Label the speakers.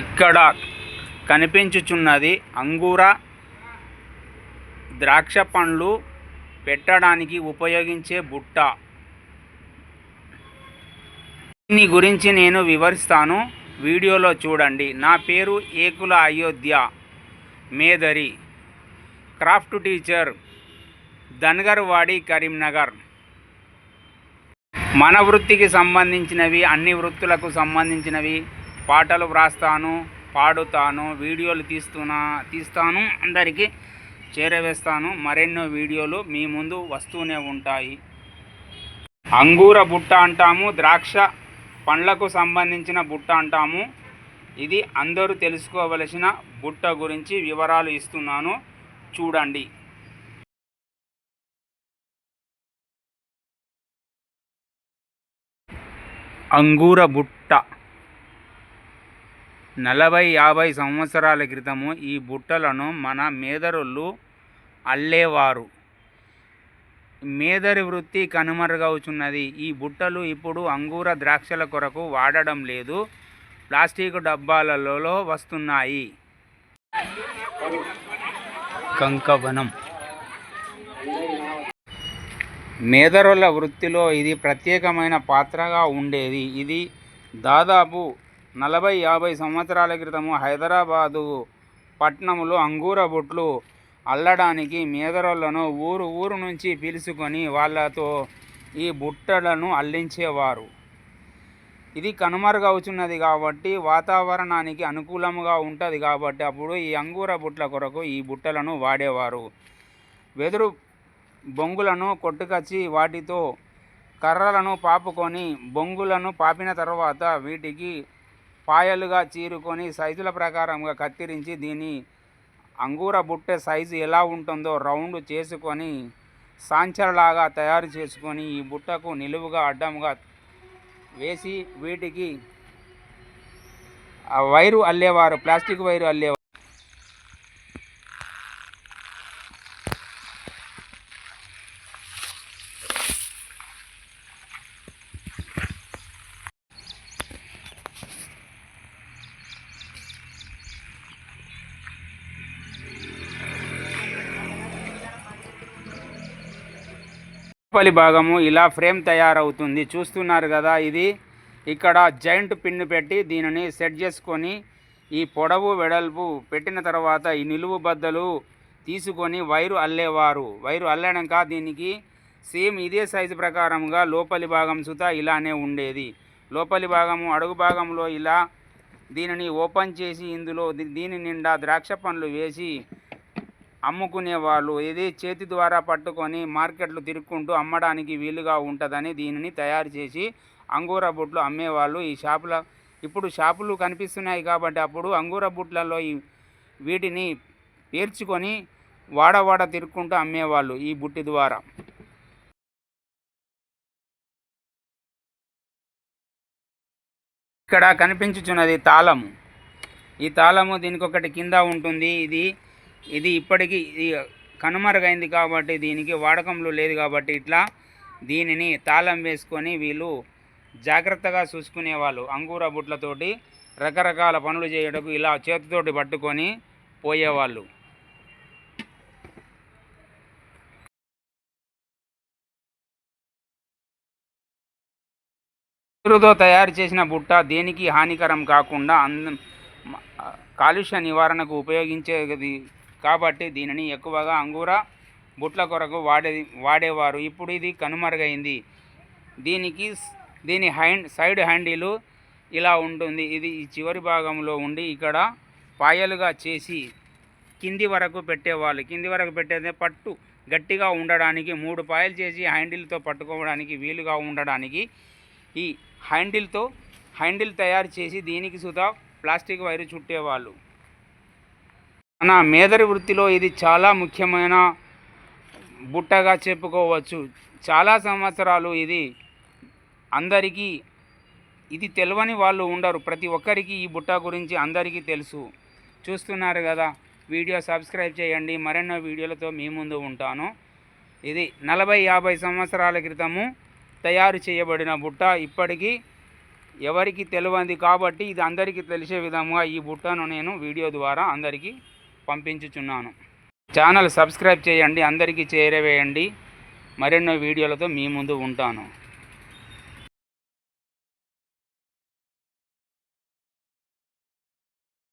Speaker 1: ఇక్కడ కనిపించుచున్నది అంగూర ద్రాక్ష పండ్లు పెట్టడానికి ఉపయోగించే బుట్ట. దీని గురించి నేను వివరిస్తాను. వీడియోలో చూడండి. నా పేరు Ekula Ayodhya మేదరి. Craft teacher Dhangarwadi Karimnagar. మన వృత్తికి సంబంధించినవి అన్ని వృత్తులకు సంబంధించినవి పాటలు వ్రాస్తాను పాడుతాను వీడియోలు తీస్తున్నా తీస్తాను అందరికీ చేరవేస్తాను. మరెన్నో వీడియోలు మీ ముందు వస్తూనే ఉంటాయి. అంగూర బుట్ట అంటాము ద్రాక్ష పండ్లకు సంబంధించిన బుట్ట అంటాము. ఇది అందరూ తెలుసుకోవలసిన బుట్ట గురించి వివరాలు ఇస్తున్నాను. చూడండి. అంగూర బుట్ట. నలభై యాభై సంవత్సరాల క్రితము ఈ బుట్టలను మన మేదరులు అల్లేవారు. మేదరి వృత్తి కనుమరుగవుచున్నది. ఈ బుట్టలు ఇప్పుడు అంగూర ద్రాక్షల కొరకు వాడడం లేదు. ప్లాస్టిక్ డబ్బాలలో వస్తున్నాయి. కంకవనం. మేదరుల వృత్తిలో ఇది ప్రత్యేకమైన పాత్రగా ఉండేది. ఇది దాదాపు నలభై యాభై సంవత్సరాల క్రితము హైదరాబాదు పట్టణంలో అంగూర బుట్లు అల్లడానికి మేదరోళ్ళను ఊరు ఊరు నుంచి పిలుచుకొని వాళ్ళతో ఈ బుట్టలను అల్లించేవారు. ఇది కనుమరుగవుతున్నది కాబట్టి వాతావరణానికి అనుకూలంగా ఉంటుంది కాబట్టి అప్పుడు ఈ అంగూర బుట్ల కొరకు ఈ బుట్టలను వాడేవారు. వెదురు బొంగులను కొట్టుకొచ్చి వాటితో కర్రలను పాపుకొని బొంగులను పాపిన తర్వాత వీటికి పాయలుగా చీరుకొని సైజుల ప్రకారంగా కత్తిరించి దీని అంగూర బుట్టె సైజు ఎలా ఉంటుందో రౌండ్ చేసుకొని సాంచర్లాగా తయారు చేసుకొని ఈ బుట్టకు నిలువుగా అడ్డంగా వేసి వీటికి వైరు అల్లేవారు ప్లాస్టిక్ వైరు అల్లేవారు. లోపలి భాగము ఇలా ఫ్రేమ్ తయారవుతుంది. చూస్తున్నారు కదా ఇది. ఇక్కడ జాయింట్ పిన్ పెట్టి దీనిని సెట్ చేసుకొని ఈ పొడవు వెడల్పు పెట్టిన తర్వాత ఈ నిలువు బద్దలు తీసుకొని వైరు అల్లేవారు. వైరు అల్లడాక దీనికి సేమ్ ఇదే సైజు ప్రకారంగా లోపలి భాగం సుత ఇలానే ఉండేది. లోపలి భాగము అడుగు భాగంలో ఇలా దీనిని ఓపెన్ చేసి ఇందులో దీని నిండా ద్రాక్ష పండ్లు వేసి అమ్ముకునేవాళ్ళు. ఇది చేతి ద్వారా పట్టుకొని మార్కెట్లు తిరుక్కుంటూ అమ్మడానికి వీలుగా ఉంటుందని దీనిని తయారు చేసి అంగూర బుట్లు అమ్మేవాళ్ళు. ఈ షాపుల ఇప్పుడు షాపులు కనిపిస్తున్నాయి కాబట్టి అప్పుడు అంగూర బుట్లలో ఈ వీటిని పేర్చుకొని వాడవాడ తిరుక్కుంటూ అమ్మేవాళ్ళు ఈ బుట్టి ద్వారా. ఇక్కడ కనిపించుచున్నది తాళము. ఈ తాళము దీనికి ఒకటి కింద ఉంటుంది. ఇది ఇది ఇప్పటికీ కనుమరుగైంది కాబట్టి దీనికి వాడకంలో లేదు కాబట్టి ఇట్లా దీనిని తాళం వేసుకొని వీళ్ళు జాగ్రత్తగా చూసుకునేవాళ్ళు. అంగూర బుట్లతోటి రకరకాల పనులు చేయడకు ఇలా చేతితోటి పట్టుకొని పోయేవాళ్ళు. వెదురుతో తయారు చేసిన బుట్ట దేనికి హానికరం కాకుండా అంద కాలుష్య నివారణకు ఉపయోగించేది కాబట్టి దీనిని ఎక్కువగా అంగూర బుట్ల కొరకు వాడే వాడేవారు. ఇప్పుడు ఇది కనుమరుగైంది. దీనికి దీని హ్యాండ్ సైడ్ హ్యాండిల్ ఇలా ఉంటుంది. ఇది ఈ చివరి భాగంలో ఉండి ఇక్కడ పాయలుగా చేసి కింది వరకు పెట్టేవాళ్ళు. కింది వరకు పెట్టేదే పట్టు. గట్టిగా ఉండడానికి మూడు పాయలు చేసి హ్యాండిల్తో పట్టుకోవడానికి వీలుగా ఉండడానికి ఈ హ్యాండిల్తో హ్యాండిల్ తయారు చేసి దీనికి సుధా ప్లాస్టిక్ వైరు చుట్టేవాళ్ళు. మన మేదరి వృత్తిలో ఇది చాలా ముఖ్యమైన బుట్టగా చెప్పుకోవచ్చు. చాలా సంవత్సరాలు ఇది అందరికీ ఇది తెలియని వాళ్ళు ఉండరు. ప్రతి ఒక్కరికి ఈ బుట్ట గురించి అందరికీ తెలుసు. చూస్తున్నారు కదా వీడియో సబ్స్క్రైబ్ చేయండి. మరెన్నో వీడియోలతో మీ ముందు ఉంటాను. ఇది నలభై యాభై సంవత్సరాల క్రితము తయారు చేయబడిన బుట్ట. ఇప్పటికీ ఎవరికి తెలియంది కాబట్టి ఇది అందరికీ తెలిసే విధంగా ఈ బుట్టను నేను వీడియో ద్వారా అందరికీ పంపించుచున్నాను. ఛానల్ సబ్స్క్రైబ్ చేయండి అందరికీ చేరవేయండి. మరెన్నో వీడియోలతో మీ ముందు ఉంటాను.